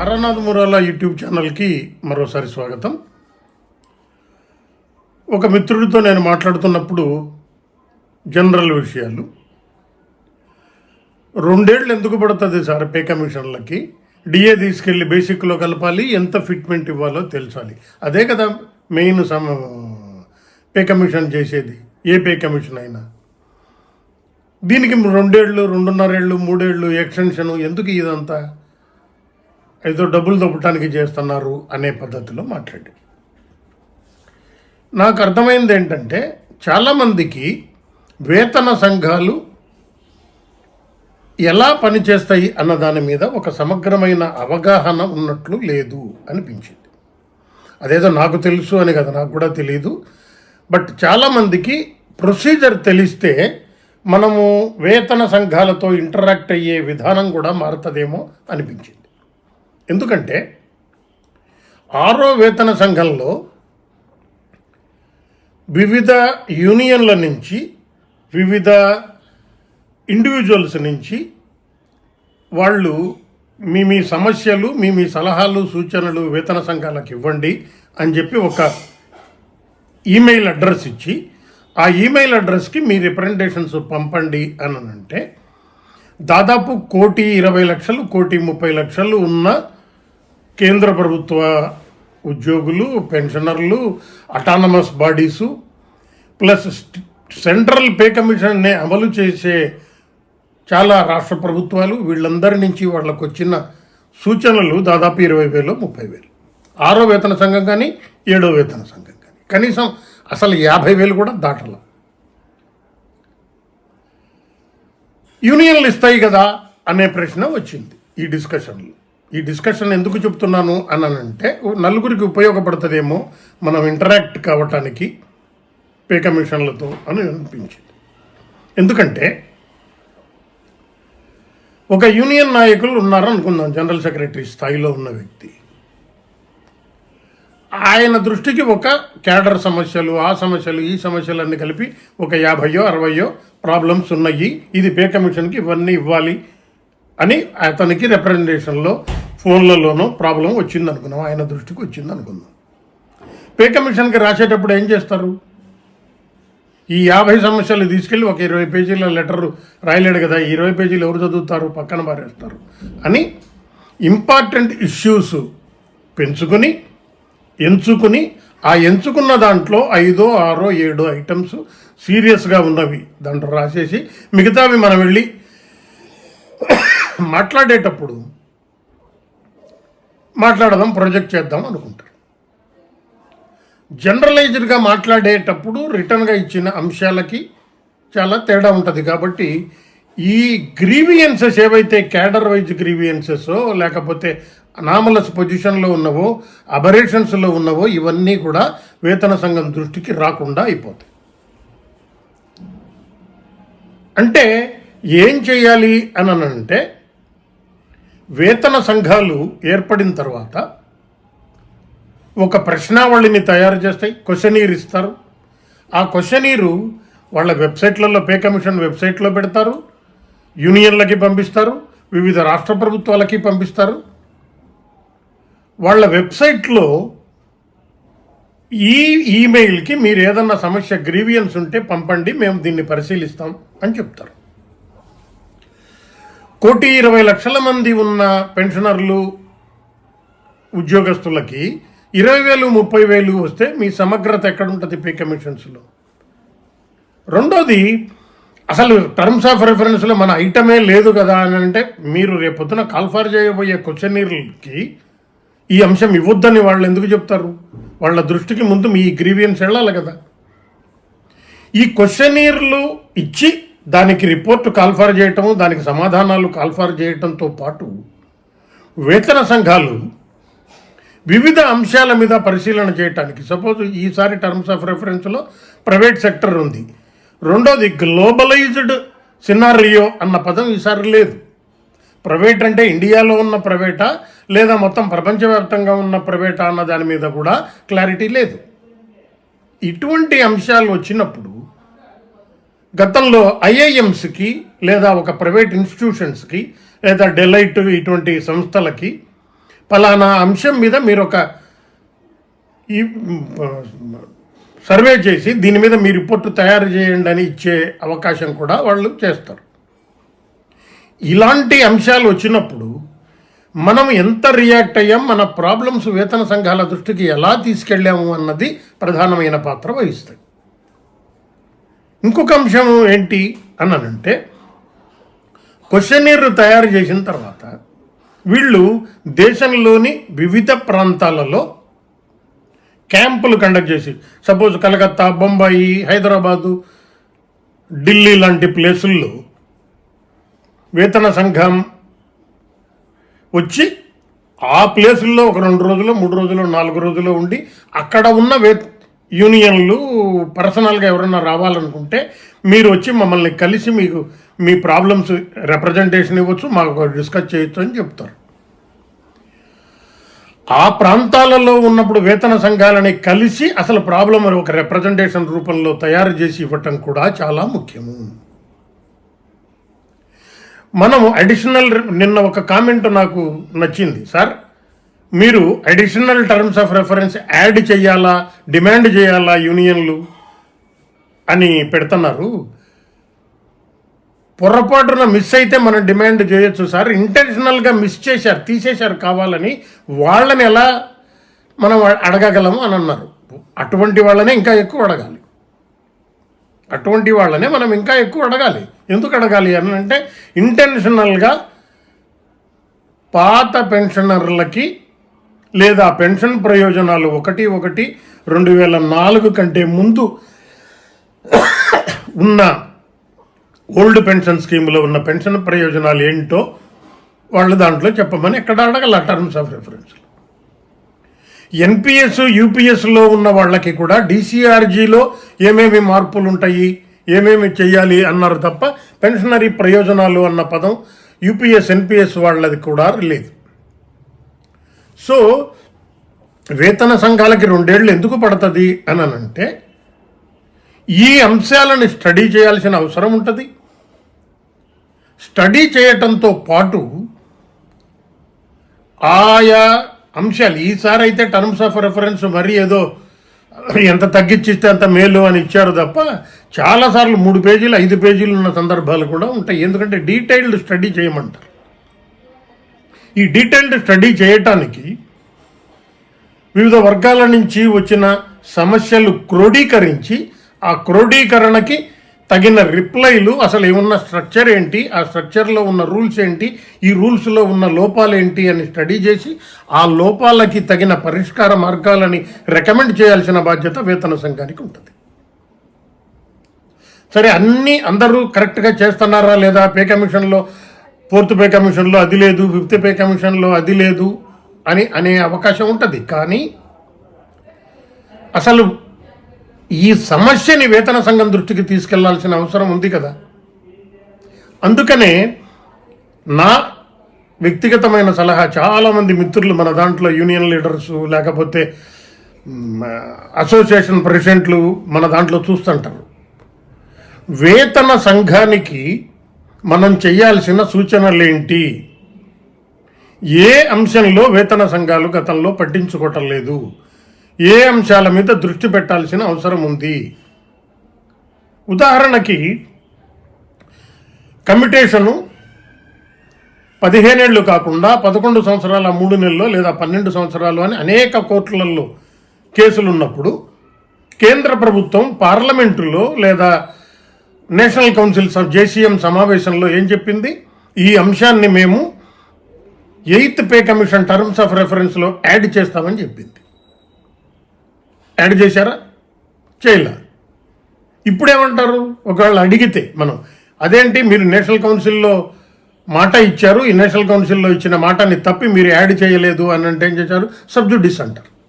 Taranath Murala YouTube ఛానల్కి మరోసారి స్వాగతం. ఒక మిత్రుడితో నేను మాట్లాడుతున్నప్పుడు జనరల్ విషయాలు. రెండేళ్ళు ఎందుకు పడుతుంది సార్ పే కమిషన్లకి? డిఏ తీసుకెళ్ళి బేసిక్లో కలపాలి ఎంత ఫిట్మెంట్ ఇవ్వాలో తెలుసాలి. అదే కదా మెయిన్ సమ పే కమిషన్ చేసేది ఏ పే కమిషన్ అయినా. దీనికి రెండేళ్ళు రెండున్నరేళ్ళు మూడేళ్ళు ఎక్స్టెన్షన్ ఎందుకు ఇదంతా? ఏదో డబ్బులు దొబ్బటానికి చేస్తున్నారు అనే పద్ధతిలో మాట్లాడి. నాకు అర్థమైంది ఏంటంటే చాలామందికి వేతన సంఘాలు ఎలా పనిచేస్తాయి అన్న దాని మీద ఒక సమగ్రమైన అవగాహన ఉన్నట్లు లేదు అనిపించింది. అదేదో నాకు తెలుసు అని కదా నాకు కూడా తెలియదు బట్ చాలామందికి ప్రొసీజర్ తెలిస్తే మనము వేతన సంఘాలతో ఇంటరాక్ట్ అయ్యే విధానం కూడా మారుతుందేమో అనిపించింది. ఎందుకంటే ఆరో వేతన సంఘంలో వివిధ యూనియన్ల నుంచి వివిధ ఇండివిజువల్స్ నుంచి వాళ్ళు మీ మీ సమస్యలు మీ మీ సలహాలు సూచనలు వేతన సంఘాలకు ఇవ్వండి అని చెప్పి ఒక ఈమెయిల్ అడ్రస్ ఇచ్చి ఆ ఈమెయిల్ అడ్రస్కి మీ రిప్రజెంటేషన్స్ పంపండి అని అంటే దాదాపు కోటి ఇరవై లక్షలు కోటి ముప్పై లక్షలు ఉన్న కేంద్ర ప్రభుత్వ ఉద్యోగులు పెన్షనర్లు autonomous bodies plus central pay కమిషన్ని అమలు చేసే చాలా రాష్ట్ర ప్రభుత్వాలు వీళ్ళందరి నుంచి వాళ్ళకు వచ్చిన సూచనలు దాదాపు ఇరవై వేలు ముప్పై వేలు. ఆరో వేతన సంఘం కానీ ఏడో వేతన సంఘం కానీ. కనీసం అసలు యాభై వేలు కూడా దాటల. యూనియన్లు ఇస్తాయి కదా అనే ప్రశ్న వచ్చింది ఈ డిస్కషన్లో. ఈ డిస్కషన్ ఎందుకు చెప్తున్నాను అని అంటే నలుగురికి ఉపయోగపడుతుందేమో మనం ఇంటరాక్ట్ కావటానికి పే కమిషన్లతో అని అనిపించింది. ఎందుకంటే ఒక యూనియన్ నాయకులు ఉన్నారనుకుందాం జనరల్ సెక్రటరీ స్థాయిలో ఉన్న వ్యక్తి. ఆయన దృష్టికి ఒక క్యాడర్ సమస్యలు ఆ సమస్యలు ఈ సమస్యలు అన్నీ కలిపి ఒక యాభయో అరవయో ప్రాబ్లమ్స్ ఉన్నాయి. ఇది పే కమిషన్కి ఇవన్నీ ఇవ్వాలి. అని అతనికి రిప్రజెంటేషన్లో ఫోన్లలోనూ ప్రాబ్లం వచ్చింది అనుకుందాం ఆయన దృష్టికి వచ్చింది అనుకుందాం పే కమిషన్కి రాసేటప్పుడు ఏం చేస్తారు? ఈ యాభై సమస్యలు తీసుకెళ్ళి ఒక ఇరవై పేజీల లెటర్ రాయలేడు కదా ఇరవై పేజీలు ఎవరు చదువుతారు పక్కన పారేస్తారు అని ఇంపార్టెంట్ ఇష్యూస్ పెంచుకొని ఎంచుకుని ఆ ఎంచుకున్న దాంట్లో ఐదో ఆరో ఏడో ఐటమ్స్ సీరియస్గా ఉన్నవి దాంట్లో రాసేసి మిగతావి మనం వెళ్ళి మాట్లాడేటప్పుడు మాట్లాడదాం ప్రొజెక్ట్ చేద్దాం అనుకుంటారు. జనరలైజ్డ్గా మాట్లాడేటప్పుడు రిటర్న్గా ఇచ్చిన అంశాలకి చాలా తేడా ఉంటుంది. కాబట్టి ఈ గ్రీవియన్సెస్ ఏవైతే క్యాడర్ వైజ్ గ్రీవియన్సెస్ లేకపోతే అనామలస్ పొజిషన్లో ఉన్నవో అబరేషన్స్లో ఉన్నవో ఇవన్నీ కూడా వేతన సంఘం దృష్టికి రాకుండా అయిపోతాయి. అంటే ఏం చేయాలి అని అంటే వేతన సంఘాలు ఏర్పడిన తర్వాత ఒక ప్రశ్నావళిని తయారు చేస్తాయి. క్వశ్చనీర్ ఇస్తారు. ఆ క్వశ్చనీరు వాళ్ళ వెబ్సైట్లలో పే కమిషన్ వెబ్సైట్లో పెడతారు. యూనియన్లకి పంపిస్తారు. వివిధ రాష్ట్ర ప్రభుత్వాలకి పంపిస్తారు. వాళ్ళ వెబ్సైట్లో ఈ ఈమెయిల్కి మీరు ఏదన్నా సమస్య గ్రీవియన్స్ ఉంటే పంపండి మేము దీన్ని పరిశీలిస్తాం అని చెప్తారు. కోటి ఇరవై లక్షల మంది ఉన్న పెన్షనర్లు ఉద్యోగస్తులకి ఇరవై వేలు ముప్పై వేలు వస్తే మీ సమగ్రత ఎక్కడుంటుంది పే కమిషన్స్లో? రెండోది అసలు టర్మ్స్ ఆఫ్ రెఫరెన్స్లో మన ఐటమే లేదు కదా అని అంటే మీరు రేపొద్దున కాల్ఫార్ చేయబోయే క్వశ్చనీర్లకి ఈ అంశం ఇవ్వద్దని వాళ్ళు ఎందుకు చెప్తారు? వాళ్ళ దృష్టికి ముందు మీ గ్రీవియన్స్ వెళ్ళాలి కదా. ఈ క్వశ్చనీర్లు ఇచ్చి దానికి రిపోర్ట్ కాల్ఫర్ చేయటం దానికి సమాధానాలు కాల్ఫర్ చేయటంతో పాటు వేతన సంఘాలు వివిధ అంశాల మీద పరిశీలన చేయటానికి సపోజ్ ఈసారి టర్మ్స్ ఆఫ్ రెఫరెన్స్లో ప్రైవేట్ సెక్టర్ ఉంది. రెండోది గ్లోబలైజ్డ్ సినారియో అన్న పదం ఈసారి లేదు. ప్రైవేట్ అంటే ఇండియాలో ఉన్న ప్రైవేటా లేదా మొత్తం ప్రపంచవ్యాప్తంగా ఉన్న ప్రైవేటా అన్న దాని మీద కూడా క్లారిటీ లేదు. ఇటువంటి అంశాలు వచ్చినప్పుడు గతంలో ఐఐఎంస్కి లేదా ఒక ప్రైవేట్ ఇన్స్టిట్యూషన్స్కి లేదా డెలైట్ ఇటువంటి సంస్థలకి పలానా అంశం మీద మీరు ఒక ఈ సర్వే చేసి దీని మీద మీ రిపోర్ట్ తయారు చేయండి అని ఇచ్చే అవకాశం కూడా వాళ్ళు చేస్తారు. ఇలాంటి అంశాలు వచ్చినప్పుడు మనం ఎంత రియాక్ట్ అయ్యాం మన ప్రాబ్లమ్స్ వేతన సంఘాల దృష్టికి ఎలా తీసుకెళ్ళాము అన్నది ప్రధానమైన పాత్ర వహిస్తాయి. ఇంకొక అంశం ఏంటి అనంటే క్వశ్చనీర్ తయారు చేసిన తర్వాత వీళ్ళు దేశంలోని వివిధ ప్రాంతాలలో క్యాంపులు కండక్ట్ చేసి సపోజ్ కలకత్తా బొంబాయి హైదరాబాదు ఢిల్లీ లాంటి ప్లేసుల్లో వేతన సంఘం వచ్చి ఆ ప్లేసుల్లో ఒక రెండు రోజులు మూడు రోజులు నాలుగు రోజులు ఉండి అక్కడ ఉన్న వే యూనియన్లు పర్సనల్గా ఎవరైనా రావాలనుకుంటే మీరు వచ్చి మమ్మల్ని కలిసి మీకు మీ ప్రాబ్లమ్స్ రిప్రజెంటేషన్ ఇవ్వచ్చు మాకు డిస్కస్ చేయొచ్చు అని చెప్తారు. ఆ ప్రాంతాలలో ఉన్నప్పుడు వేతన సంఘాలని కలిసి అసలు ప్రాబ్లం ఒక రిప్రజెంటేషన్ రూపంలో తయారు చేసి ఇవ్వటం కూడా చాలా ముఖ్యము. మనము అడిషనల్ నిన్న ఒక కామెంట్ నాకు నచ్చింది. సార్ మీరు additional terms of reference add చేయాలా డిమాండ్ చేయాలా యూనియన్లు అని పెడుతున్నారు. పొరపాటున మిస్ అయితే మనం డిమాండ్ చేయొచ్చు సార్. ఇంటెన్షనల్గా మిస్ చేశారు తీసేశారు కావాలని వాళ్ళని ఎలా మనం అడగగలము అని అన్నారు. అటువంటి వాళ్ళనే ఇంకా ఎక్కువ అడగాలి. అటువంటి వాళ్ళనే మనం ఇంకా ఎక్కువ అడగాలి. ఎందుకు అడగాలి అని అంటే ఇంటెన్షనల్గా పాత పెన్షనర్లకి లేదా పెన్షన్ ప్రయోజనాలు ఒకటి ఒకటి రెండు వేల నాలుగు కంటే ముందు ఉన్న ఓల్డ్ పెన్షన్ స్కీమ్లో ఉన్న పెన్షన్ ప్రయోజనాలు ఏంటో వాళ్ళు దాంట్లో చెప్పమని ఎక్కడ అడగల టర్మ్స్ ఆఫ్ రెఫరెన్స్. ఎన్పిఎస్ యూపీఎస్లో ఉన్న వాళ్ళకి కూడా డిసిఆర్జీలో ఏమేమి మార్పులు ఉంటాయి ఏమేమి చెయ్యాలి అన్నారు తప్ప పెన్షనరీ ప్రయోజనాలు అన్న పదం యూపీఎస్ ఎన్పిఎస్ వాళ్ళది కూడా లేదు. సో వేతన సంఘాలకి రెండేళ్ళు ఎందుకు పడుతుంది అని అంటే ఈ అంశాలను స్టడీ చేయాల్సిన అవసరం ఉంటుంది. స్టడీ చేయటంతో పాటు ఆయా అంశాలు ఈసారి అయితే టర్మ్స్ ఆఫ్ రెఫరెన్స్ మరీ ఏదో ఎంత తగ్గించిస్తే అంత మేలు అని ఇచ్చారు తప్ప చాలాసార్లు మూడు పేజీలు ఐదు పేజీలు ఉన్న సందర్భాలు కూడా ఉంటాయి. ఎందుకంటే డీటెయిల్డ్ స్టడీ చేయమంటారు. ఈ డీటెయిల్డ్ స్టడీ చేయటానికి వివిధ వర్గాల నుంచి వచ్చిన సమస్యలు క్రోడీకరించి ఆ క్రోడీకరణకి తగిన రిప్లైలు అసలు ఏమున్న స్ట్రక్చర్ ఏంటి ఆ స్ట్రక్చర్లో ఉన్న రూల్స్ ఏంటి ఈ రూల్స్లో ఉన్న లోపాలు ఏంటి అని స్టడీ చేసి ఆ లోపాలకి తగిన పరిష్కార మార్గాలని రికమెండ్ చేయాల్సిన బాధ్యత వేతన సంఘానికి ఉంటుంది. సరే అన్నీ అందరూ కరెక్ట్గా చేస్తున్నారా లేదా? పే కమిషన్లో ఫోర్త్ పే కమిషన్లో అది లేదు ఫిఫ్త్ పే కమిషన్లో అది లేదు అని అనే అవకాశం ఉంటుంది. కానీ అసలు ఈ సమస్యని వేతన సంఘం దృష్టికి తీసుకెళ్ళాల్సిన అవసరం ఉంది కదా. అందుకనే నా వ్యక్తిగతమైన సలహా చాలామంది మిత్రులు మన దాంట్లో యూనియన్ లీడర్స్ లేకపోతే అసోసియేషన్ ప్రెసిడెంట్లు మన దాంట్లో చూస్తుంటారు. వేతన సంఘానికి మనం చేయాల్సిన సూచనలు ఏంటి ఏ అంశంలో వేతన సంఘాలు గతంలో పట్టించుకోవటం లేదు? ఏ అంశాల మీద దృష్టి పెట్టాల్సిన అవసరం ఉంది? ఉదాహరణకి కమిటేషను పదిహేనేళ్ళు కాకుండా పదకొండు సంవత్సరాల మూడు నెలలు లేదా పన్నెండు సంవత్సరాలు అని అనేక కోర్టులలో కేసులు ఉన్నప్పుడు కేంద్ర ప్రభుత్వం పార్లమెంటులో లేదా నేషనల్ కౌన్సిల్ స- జేసీఎం సమావేశంలో ఏం చెప్పింది? ఈ అంశాన్ని మేము eighth pay commission terms of రెఫరెన్స్లో add చేస్తామని చెప్పింది. యాడ్ చేశారా? చేయలే. ఇప్పుడేమంటారు? ఒకవేళ అడిగితే మనం అదేంటి మీరు నేషనల్ కౌన్సిల్లో మాట ఇచ్చారు? ఈ నేషనల్ కౌన్సిల్లో ఇచ్చిన మాటని తప్పి మీరు యాడ్ చేయలేదు అని అంటే ఏం చేశారు? సబ్జుడిస్ అంటారు.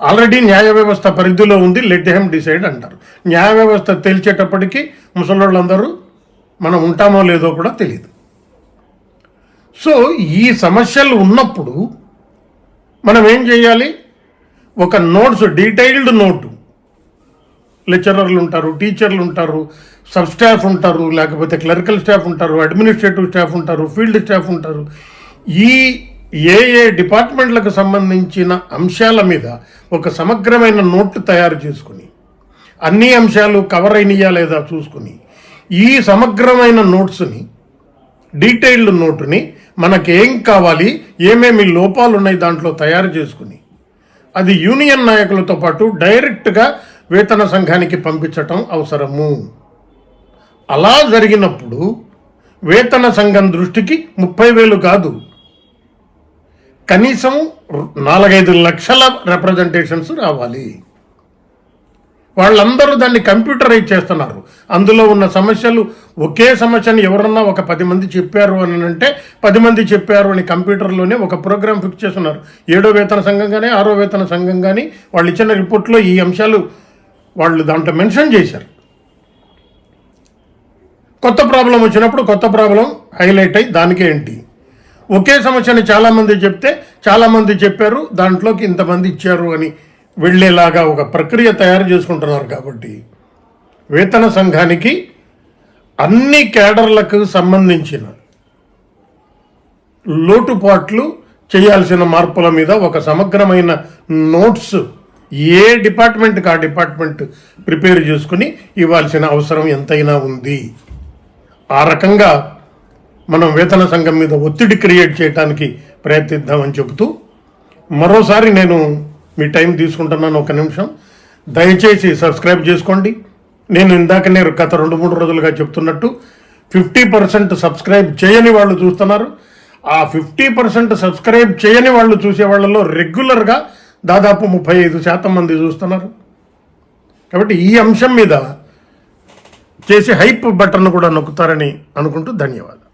ఆల్రెడీ న్యాయ వ్యవస్థ పరిధిలో ఉంది లెట్ హెమ్ డిసైడ్ అంటారు. న్యాయ వ్యవస్థ తేల్చేటప్పటికీ ముసలోళ్ళందరూ మనం ఉంటామో లేదో కూడా తెలియదు సో ఈ సమస్యలు ఉన్నప్పుడు మనం ఏం చేయాలి? ఒక నోట్స్ డీటెయిల్డ్ నోటు. లెక్చరర్లు ఉంటారు టీచర్లు ఉంటారు సబ్ స్టాఫ్ ఉంటారు లేకపోతే క్లరికల్ స్టాఫ్ ఉంటారు అడ్మినిస్ట్రేటివ్ స్టాఫ్ ఉంటారు ఫీల్డ్ స్టాఫ్ ఉంటారు. ఈ ఏ ఏ డిపార్ట్మెంట్లకు సంబంధించిన అంశాల మీద ఒక సమగ్రమైన నోట్ తయారు చేసుకుని అన్ని అంశాలు కవర్ అయినయా లేదా చూసుకుని ఈ సమగ్రమైన నోట్స్ని డీటెయిల్డ్ నోటుని మనకేం కావాలి ఏమేమి లోపాలు ఉన్నాయి దాంట్లో తయారు చేసుకుని అది యూనియన్ నాయకులతో పాటు డైరెక్ట్గా వేతన సంఘానికి పంపించటం అవసరము. అలా జరిగినప్పుడు వేతన సంఘం దృష్టికి ముప్పై వేలు కాదు. కనీసం నాలుగైదు లక్షల రిప్రజెంటేషన్స్ రావాలి. వాళ్ళందరూ దాన్ని కంప్యూటరైజ్ చేస్తున్నారు. అందులో ఉన్న సమస్యలు ఒకే సమస్యని ఎవరన్నా ఒక పది మంది చెప్పారు అని అంటే పది మంది చెప్పారు అని కంప్యూటర్లోనే ఒక ప్రోగ్రామ్ ఫిక్స్ చేస్తున్నారు. ఏడో వేతన సంఘం కానీ ఆరో వేతన సంఘం కానీ వాళ్ళు ఇచ్చిన రిపోర్ట్లో ఈ అంశాలు వాళ్ళు దాంట్లో మెన్షన్ చేశారు. కొత్త ప్రాబ్లం వచ్చినప్పుడు కొత్త ప్రాబ్లం హైలైట్ అయ్యి దానికే ఏంటి ఒకే సమస్యని చాలామంది చెప్తే చాలామంది చెప్పారు దాంట్లోకి ఇంతమంది ఇచ్చారు అని వెళ్ళేలాగా ఒక ప్రక్రియ తయారు చేసుకుంటున్నారు కాబట్టి వేతన సంఘానికి అన్ని కేడర్లకు సంబంధించిన లోటుపాట్లు చేయాల్సిన మార్పుల మీద ఒక సమగ్రమైన నోట్స్ ఏ డిపార్ట్మెంట్కి ఆ డిపార్ట్మెంట్ ప్రిపేర్ చేసుకుని ఇవ్వాల్సిన అవసరం ఎంతైనా ఉంది. ఆ రకంగా మనం వేతన సంఘం మీద ఒత్తిడి క్రియేట్ చేయడానికి ప్రయత్నిద్దామని చెబుతూ మరోసారి నేను మీ టైం తీసుకుంటున్నాను ఒక నిమిషం. దయచేసి సబ్స్క్రైబ్ చేసుకోండి. నేను ఇందాక నేను గత రెండు మూడు రోజులుగా చెప్తున్నట్టు ఫిఫ్టీ పర్సెంట్ సబ్స్క్రైబ్ చేయని వాళ్ళు చూస్తున్నారు. ఆ ఫిఫ్టీ పర్సెంట్ సబ్స్క్రైబ్ చేయని వాళ్ళు చూసే వాళ్ళలో రెగ్యులర్గా దాదాపు ముప్పై ఐదు శాతం మంది చూస్తున్నారు. కాబట్టి ఈ అంశం మీద చేసి హైప్ బటన్ కూడా నొక్కుతారని అనుకుంటూ ధన్యవాదాలు.